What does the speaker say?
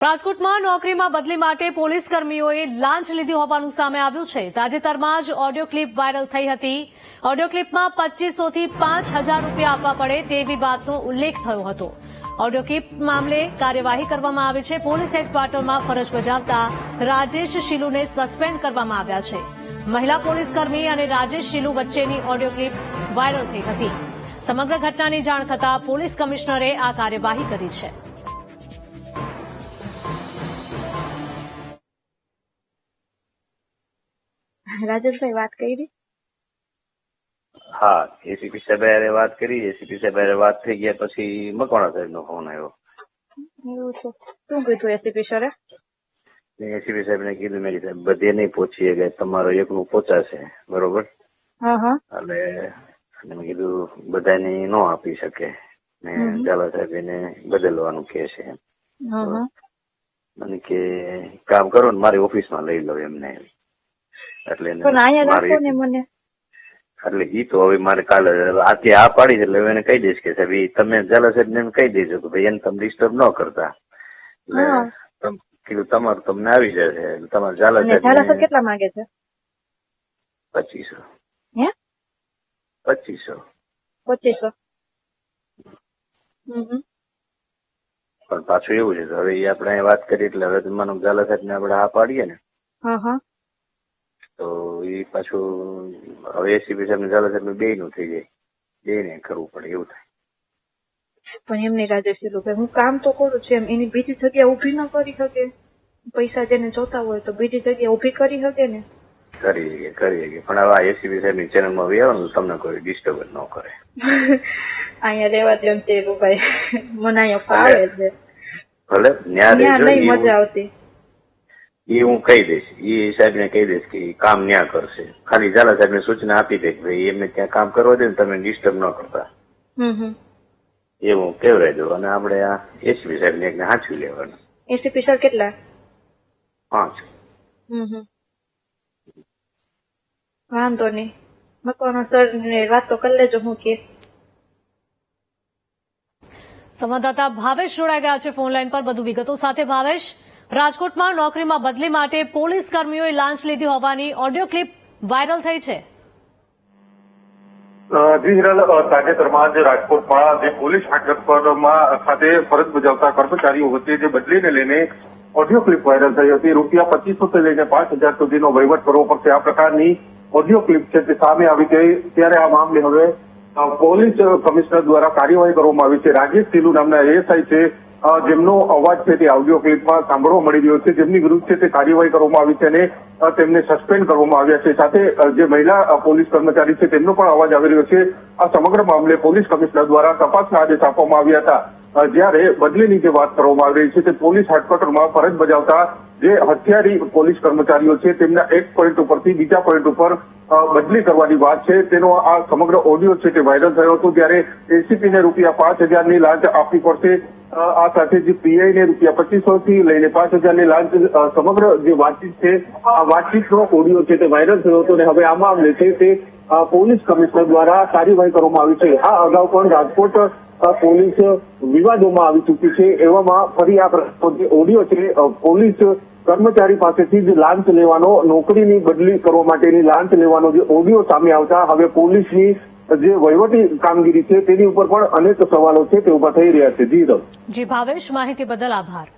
રાજકોટમાં નોકરીમાં બદલી માટે પોલીસ કર્મીઓએ લાંચ લીધી હોવાનું સામે આવ્યું છે. તાજેતરમાં જ ઓડિયો ક્લિપ વાયરલ થઈ હતી. ઓડિયો ક્લિપમાં પચીસોથી પાંચ હજાર રૂપિયા આપવા પડે તેવી વાતનો ઉલ્લેખ થયો હતો. ઓડિયો ક્લિપ મામલે કાર્યવાહી કરવામાં આવી છે. પોલીસ હેડક્વાર્ટરમાં ફરજ બજાવતા રાજેશ શીલુને સસ્પેન્ડ કરવામાં આવ્યા છે. મહિલા પોલીસ કર્મી અને રાજેશ શીલુ વચ્ચેની ઓડિયો ક્લિપ વાયરલ થઈ હતી. સમગ્ર ઘટનાની જાણ થતાં પોલીસ કમિશનરે આ કાર્યવાહી કરી છે. રાજેશભાઈ વાત કરી? હા એસીપી સાહેબ વાત કરી એસીપી સાહેબ વાત થઈ ગયા પછી મકવાણા સાહેબ નો ફોન આવ્યો. એવું છે. શું કીધું એસીપી સરે? એસીપી સાહેબ ને કીધું મેં સાહેબ બધે નહીં પહોંચી કે તમારો એકનું પહોંચાશે બરોબર? હા હા. એટલે અને મેં કીધું બધાને ન આપી શકે. ને. ઝાલા સાહેબ એને બદલવાનું કે છે. એમ મને કે કામ કરો ને મારી ઓફિસમાં લઈ લો એમને. એટલે મારી- મને. એટલે ઈ તો હવે મારે કાલે આથી આ પાડી છે એટલે એને કહી દઈશ કે સાહેબ ઈ તમે ઝાલા સાહેબ ને કહી દેજો કે ભાઈ એને તમે ડિસ્ટર્બ ન કરતા. એટલે કીધું તમારું તમને આવી જશે તમારે ઝાલા સાહેબ કેટલા માંગે છે? પચીસો. પચીસો. પચીસો. પણ પાછું એવું છે હવે ઈ આપણે વાત કરી એટલે હવે માનો ઝાલા સાહેબ ને આપણે આ પાડીએ ને. હા હા. તો એ પાછું હવે એસીપી સાહેબ ને ઝાલા સાહેબ બે નું થઈ જાય. બે ને કરવું પડે એવું થાય. પણ એમને નહીં લોકો હું કામ તો કરું છું એમ એની બીજી જગ્યા ઊભી ન કરી શકે. પૈસા જેને જોતા હોય તો બીજી જગ્યા ઊભી કરી શકે ને. કરી શકે કરી શકે. પણ હવે આ એસીબી સાહેબની ચેનલમાં આવે ને તમને કોઈ ડિસ્ટર્બ ન કરે. અહીંયા રહેવા દે એમ તે ભાઈ. મને અહીંયા ફાવે છે. ભલે ન્યા નહીં મજા આવતી. ઈ હું કહી દઈશ. એ સાહેબ ને કહી દઈશ કે કામ ન્યા કરશે. ખાલી ઝાલા સાહેબને સૂચના આપી દે કે ભાઈ એમને ત્યાં કામ કરવા દે ને તમે ડિસ્ટર્બ ન કરતા. હમ હમ. એવું કેવડાવી દો અને આપણે આ એસપી સાહેબ ને એકને હાંચવી લેવાનું. એસીપી સર કેટલા? પાંચ. વાંધો નહીં. મકવાનો સર ને વાત તો કરી લેજો હું કે. સંવાદદાતા ભાવેશ જોડાઈ ગયા છે ફોન લાઈન પર. વધુ વિગતો સાથે ભાવેશ. રાજકોટમાં નોકરીમાં બદલી માટે પોલીસ કર્મીઓએ લાંચ લીધી હોવાની ઓડિયો ક્લિપ વાયરલ થઈ છે. તાજેતરમાં જ રાજકોટમાં જે પોલીસ હાટકરમાં ખાતે ફરજ બજાવતા કર્મચારીઓ વચ્ચે જે બદલીને લઈને ઓડિયો ક્લિપ વાયરલ થઈ હતી. રૂપિયા પચીસોથી લઈને પાંચ હજાર સુધીનો વહીવટ કરવો પડશે. આ પ્રકારની ઓડિયો ક્લિપ છે તે સામે આવી ગઈ. ત્યારે આ મામલે હવે પોલીસ કમિશનર દ્વારા કાર્યવાહી કરવામાં આવી છે. રાજેશ સિલુ નામના એએસઆઈ છે. જેમનો અવાજ છે તે ઓડિયો ક્લિપમાં સાંભળવા મળી રહ્યો છે. જેમની વિરુદ્ધ છે તે કાર્યવાહી કરવામાં આવી છે અને તેમને સસ્પેન્ડ કરવામાં આવ્યા છે. સાથે જે મહિલા પોલીસ કર્મચારી છે તેમનો પણ અવાજ આવી રહ્યો છે. આ સમગ્ર મામલે પોલીસ કમિશનર દ્વારા તપાસના આદેશ આપવામાં આવ્યા હતા. જ્યારે બદલીની જે વાત કરવામાં આવી રહી છે તે પોલીસ હેડક્વાર્ટરમાં ફરજ બજાવતા જે હથિયારી પોલીસ કર્મચારીઓ છે તેમના એક પોઈન્ટ ઉપરથી બીજા પોઈન્ટ ઉપર બદલી કરવાની વાત છે. તેનો આ સમગ્ર ઓડિયો છે તે વાયરલ થયો હતો ત્યારે એસીપીને રૂપિયા પાંચ હજારની લાંચ આપવી પડશે. આ સાથે જે પીઆઈ ને રૂપિયા પચીસો થી લઈને પાંચ હજારની લાંચ સમગ્ર જે વાતચીત છે, આ વાતચીતનો ઓડિયો છે તે વાયરલ થયો હતો અને હવે આ મામલે છે તે પોલીસ કમિશનર દ્વારા કાર્યવાહી કરવામાં આવી છે. આ અગાઉ પણ રાજકોટ પોલીસ વિવાદોમાં આવી ચૂકી છે. એવામાં ફરી આ જે ઓડિયો છે. પોલીસ કર્મચારી પાસેથી જ લાંચ લેવાનો, નોકરીની બદલી કરવા માટેની લાંચ લેવાનો જે ઓડિયો સામે આવતા, હવે પોલીસની જે વહીવટી કામગીરી છે તેની ઉપર પણ અનેક સવાલો છે તે ઊભા થઈ રહ્યા છે. જી, ભાવેશ, માહિતી બદલ આભાર.